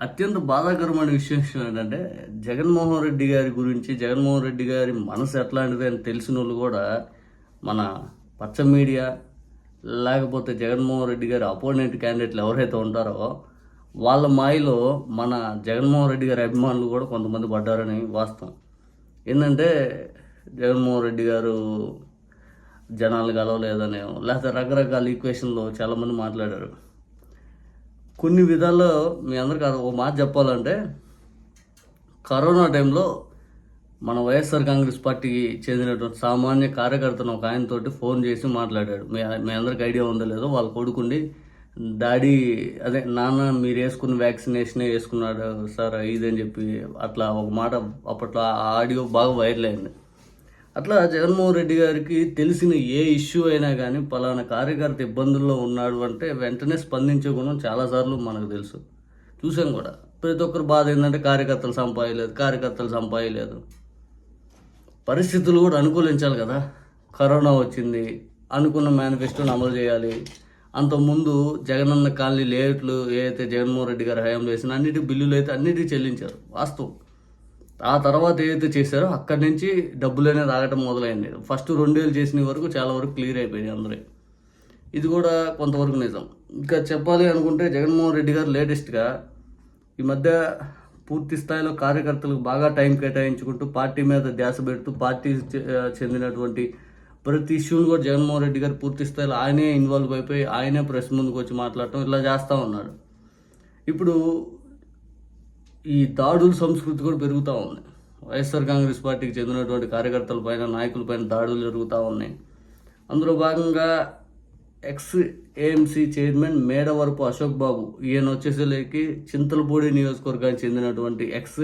అత్యంత బాధాకరమైన విషయం ఏంటంటే జగన్మోహన్ రెడ్డి గారి గురించి జగన్మోహన్ రెడ్డి గారి మనసు ఎట్లాంటిది అని తెలిసిన వాళ్ళు కూడా మన పచ్చ మీడియా లేకపోతే జగన్మోహన్ రెడ్డి గారి అపోనెంట్ క్యాండిడేట్లు ఎవరైతే ఉంటారో వాళ్ళ మాయలో మన జగన్మోహన్ రెడ్డి గారి అభిమానులు కూడా కొంతమంది పడ్డారని వాస్తవం. ఏంటంటే జగన్మోహన్ రెడ్డి గారు జనాలు కలవలేదనే లేకపోతే రకరకాల ఈక్వేషన్లో చాలామంది మాట్లాడారు. కొన్ని విధాల్లో మీ అందరికీ ఒక మాట చెప్పాలంటే కరోనా టైంలో మన వైఎస్ఆర్ కాంగ్రెస్ పార్టీకి చెందినటువంటి సామాన్య కార్యకర్తను ఒక ఆయనతోటి ఫోన్ చేసి మాట్లాడాడు. మీ మీ అందరికి ఐడియా ఉందో లేదో వాళ్ళ కొడుకుండి డాడీ అదే నాన్న మీరు వేసుకున్న వ్యాక్సినేషనే వేసుకున్నాడు సార్ ఇదని చెప్పి అట్లా ఒక మాట అప్పట్లో ఆ ఆడియో బాగా వైరల్ అయింది. అట్లా జగన్మోహన్ రెడ్డి గారికి తెలిసిన ఏ ఇష్యూ అయినా కానీ పలానా కార్యకర్త ఇబ్బందుల్లో ఉన్నాడు అంటే వెంటనే స్పందించే గుణం చాలాసార్లు మనకు తెలుసు. చూసాం కూడా. ప్రతి ఒక్కరు బాధ ఏంటంటే కార్యకర్తలు సంపాదలేదు కార్యకర్తలు సంపాదలేదు పరిస్థితులు కూడా అనుకూలించాలి కదా. కరోనా వచ్చింది అనుకున్న మేనిఫెస్టోని అమలు చేయాలి. అంతకుముందు జగనన్న కాలనీ లేఅవుట్లు ఏదైతే జగన్మోహన్ రెడ్డి గారు హయాంలో వేసిన అన్నిటి బిల్లులు అయితే అన్నిటికీ చెల్లించారు. వాస్తవం. ఆ తర్వాత ఏదైతే చేశారో అక్కడి నుంచి డబ్బులు అనేది ఆగటం మొదలైంది. ఫస్ట్ రెండేళ్ళు చేసిన వరకు చాలా వరకు క్లియర్ అయిపోయింది అందరూ ఇది కూడా కొంతవరకు నిజం. ఇంకా చెప్పాలి అనుకుంటే జగన్మోహన్ రెడ్డి గారు లేటెస్ట్గా ఈ మధ్య పూర్తి స్థాయిలో కార్యకర్తలకు బాగా టైం కేటాయించుకుంటూ పార్టీ మీద ధ్యాస పెడుతూ పార్టీ చెందినటువంటి ప్రతి ఇష్యూని కూడా జగన్మోహన్ రెడ్డి గారు పూర్తి స్థాయిలో ఆయనే ఇన్వాల్వ్ అయిపోయి ఆయనే ప్రెస్ ముందుకు వచ్చి మాట్లాడటం ఇలా చేస్తూ ఉన్నాడు. ఇప్పుడు ఈ దాడుల సంస్కృతి కూడా పెరుగుతూ ఉంది. వైఎస్ఆర్ కాంగ్రెస్ పార్టీకి చెందినటువంటి కార్యకర్తల పైన నాయకుల పైన దాడులు జరుగుతూ ఉన్నాయి. అందులో భాగంగా ex AMC chairman Medavarapu Ashok Babu ఈయన వచ్చేసరికి చింతలపూడి నియోజకవర్గానికి చెందినటువంటి ex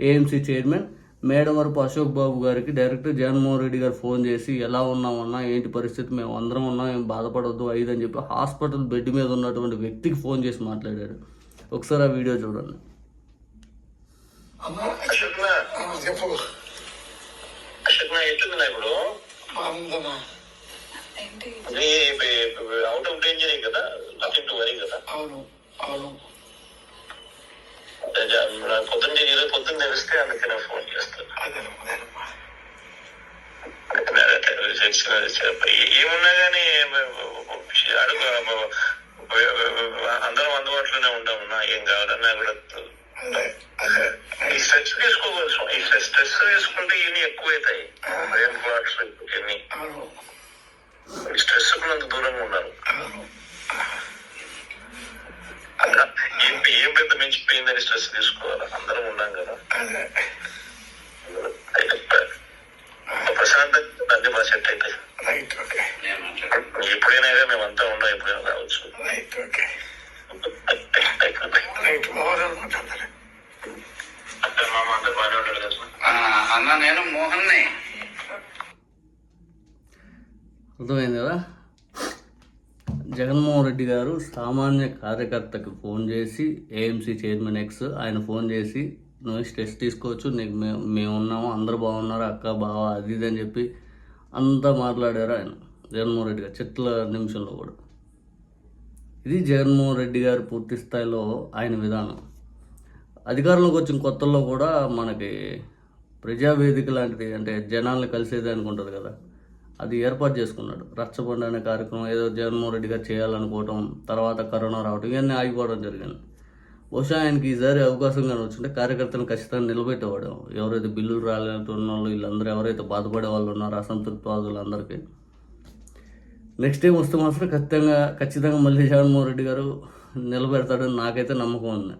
AMC chairman Medavarapu Ashok Babu గారికి డైరెక్టర్ జగన్మోహన్ రెడ్డి గారు ఫోన్ చేసి ఎలా ఉన్నామన్నా ఏంటి పరిస్థితి మేము అందరం ఉన్నాం ఏం బాధపడద్దు ఐదు అని చెప్పి హాస్పిటల్ బెడ్ మీద ఉన్నటువంటి వ్యక్తికి ఫోన్ చేసి మాట్లాడాడు ఒకసారి ఆ వీడియో చూడండి. అశోక్ చెప్పు అశోక్ ఎట్లుంది ఇప్పుడు బాగుందమ్మా అవుట్ ఆఫ్ డేంజర్ కదా నథింగ్ టు వరీ కదా అవును అవును పొద్దున్న ఈరోజు పొద్దున్న తెలిస్తే ఫోన్ చేస్తాను ఏమున్నా కానీ అడుగు అందరం అందుబాటులోనే ఉంటాము నా ఏం కావాలన్నా కూడా అదే అదే ఈ స్ట్రెస్ ఈ స్ట్రెస్ తీసుకుంటే ఇవన్నీ ఎక్కువైతాయి బ్రెయిన్ బ్లాక్స్ ఇవన్నీ స్ట్రెస్ కొంత దూరంగా ఉన్నారు అలా ఏం ఏం పెద్ద మించిపోయిందని స్ట్రెస్ తీసుకోవాలి అందరం ఉన్నాం కదా ప్రశాంతంగా అన్ని బాగా సెట్ అవుతాయి ఎప్పుడైనా మేమంతా ఉన్నాం ఎప్పుడైనా రావచ్చు మోహన్ని. అర్థమైంది? కదా జగన్మోహన్ రెడ్డి గారు సామాన్య కార్యకర్తకి ఫోన్ చేసి ఏఎంసీ చైర్మన్ ఎక్స్ ఆయన ఫోన్ చేసి నువ్వు స్ట్రెస్ తీసుకోవచ్చు నీకు మేము మేము ఉన్నాము అందరు బాగున్నారు అక్క బావ అది ఇది అని చెప్పి అంతా మాట్లాడారు ఆయన జగన్మోహన్ రెడ్డి గారు చెట్ల నిమిషంలో కూడా. ఇది జగన్మోహన్ రెడ్డి గారు పూర్తి స్థాయిలో ఆయన విధానం. అధికారంలోకి వచ్చిన కొత్తల్లో కూడా మనకి ప్రజావేదిక లాంటిది అంటే జనాల్ని కలిసేది అనుకుంటారు కదా. అది ఏర్పాటు చేసుకున్నాడు. రచ్చబండ అనే కార్యక్రమం ఏదో జగన్మోహన్ రెడ్డి గారు చేయాలనుకోవటం తర్వాత కరోనా రావటం ఇవన్నీ ఆగిపోవడం జరిగింది. బహుశా ఆయనకి ఈసారి అవకాశం కానీ వచ్చింటే కార్యకర్తలను ఖచ్చితంగా నిలబెట్టేవాడు ఎవరైతే బిల్లులు రాలేనటువంటి వాళ్ళు వీళ్ళందరూ ఎవరైతే బాధపడే వాళ్ళు ఉన్నారో అసంతృప్తవాదులందరికీ. నెక్స్ట్ టైం వస్తే మాత్రం ఖచ్చితంగా ఖచ్చితంగా మళ్ళీ జగన్మోహన్ రెడ్డి గారు నిలబెడతాడని నాకైతే నమ్మకం ఉంది.